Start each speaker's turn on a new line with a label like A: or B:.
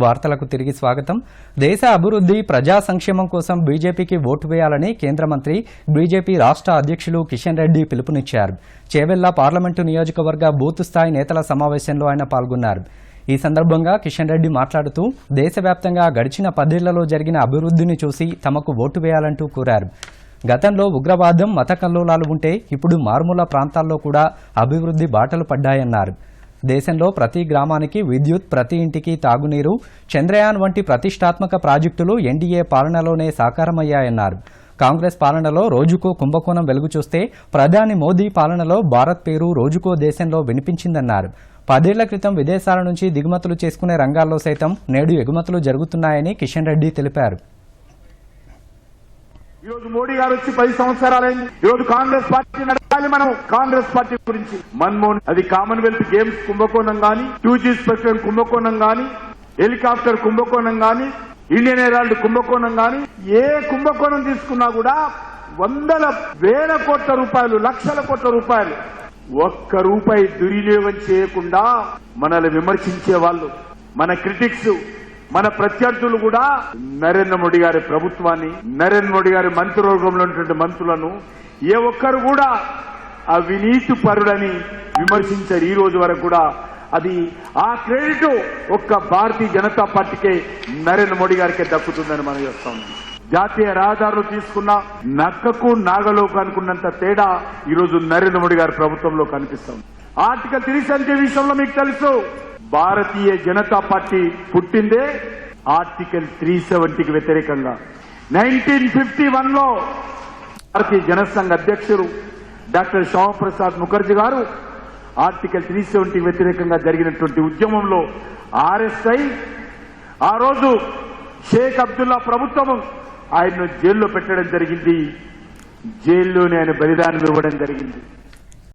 A: వార్తలకు తిరిగి స్వాగతం. దేశ అభివృద్ధి ప్రజా సంక్షేమం కోసం బీజేపీకి ఓటు వేయాలని కేంద్ర మంత్రి బీజేపీ రాష్ట్ర అధ్యక్షులు కిషన్ రెడ్డి పిలుపునిచ్చారు. చేవెళ్ళ పార్లమెంటు నియోజకవర్గ బూత్ స్థాయి నేతల సమావేశంలో ఆయన పాల్గొన్నారు. ఈ సందర్భంగా కిషన్ రెడ్డి మాట్లాడుతూ దేశవ్యాప్తంగా గడిచిన పదేళ్ళలో జరిగిన అభివృద్ధిని చూసి తమకు ఓటు వేయాలంటూ కోరారు. గతంలో ఉగ్రవాదం మత కల్లోలాలు ఉంటే ఇప్పుడు మారుమూల ప్రాంతాల్లో కూడా అభివృద్ధి బాటలు పడ్డాయన్నారు. దేశంలో ప్రతి గ్రామానికి విద్యుత్ ప్రతి ఇంటికి తాగునీరు చంద్రయాన్ వంటి ప్రతిష్టాత్మక ప్రాజెక్టులు ఎన్డీఏ పాలనలోనే సాకారమయ్యాయన్నారు. కాంగ్రెస్ పాలనలో రోజుకో కుంభకోణం వెలుగు చూస్తే ప్రధాని మోదీ పాలనలో భారత్ పేరు రోజుకో దేశంలో వినిపించిందన్నారు. పదేళ్ళ క్రితం విదేశాల నుంచి దిగుమతులు చేసుకునే రంగాల్లో సైతం నేడు ఎగుమతులు జరుగుతున్నాయని కిషన్ రెడ్డి తెలిపారు.
B: ఈరోజు మోడీ గారు వచ్చి పది సంవత్సరాలైంది. ఈరోజు కాంగ్రెస్ పార్టీ మనం కాంగ్రెస్ పార్టీ గురించి మన్మోహన్ అది కామన్వెల్త్ గేమ్స్ కుంభకోణం గాని టూ జీ స్పెక్ట్రమ్ కుంభకోణం గాని హెలికాప్టర్ కుంభకోణం గాని ఇండియన్ ఎరాల్డ్ కుంభకోణం గాని ఏ కుంభకోణం తీసుకున్నా కూడా వందల వేల కోట్ల రూపాయలు లక్షల కోట్ల రూపాయలు ఒక్క రూపాయి దుర్వినియోగం చేయకుండా మనల్ని విమర్శించే వాళ్ళు మన క్రిటిక్స్ మన ప్రత్యర్థులు కూడా నరేంద్ర మోడీ గారి ప్రభుత్వాన్ని నరేంద్ర మోడీ గారి మంత్రివర్గంలో ఉన్నటువంటి మంత్రులను ఏ ఒక్కరు కూడా అవినీతి పరుడని విమర్శించారు. ఈ రోజు వరకు కూడా అది ఆ క్రెడిట్ ఒక్క భారతీయ జనతా పార్టీకే నరేంద్ర మోడీ గారికే దక్కుతుందని మనం చేస్తాం జాతీయ రహదారులు తీసుకున్న నక్కకు నాగలో అనుకున్నంత తేడా ఈరోజు నరేంద్ర మోడీ గారి ప్రభుత్వంలో కనిపిస్తాం ఆర్టికల్ త్రీ సంఖ్య విషయంలో మీకు తెలుసు. భారతీయ జనతా పార్టీ పుట్టిందే ఆర్టికల్ త్రీ సెవెంటీకి వ్యతిరేకంగా. నైన్టీన్ ఫిఫ్టీ వన్లో భారతీయ జనసంఘ అధ్యక్షులు డాక్టర్ శ్యామప్రసాద్ ముఖర్జీ గారు ఆర్టికల్ త్రీ సెవెంటీ వ్యతిరేకంగా జరిగినటువంటి ఉద్యమంలో ఆర్ఎస్ఐ ఆ రోజు షేక్ అబ్దుల్లా ప్రభుత్వం ఆయన్ను జైల్లో పెట్టడం జరిగింది. జైల్లోనే ఆయన బలిదానం ఇవ్వడం జరిగింది.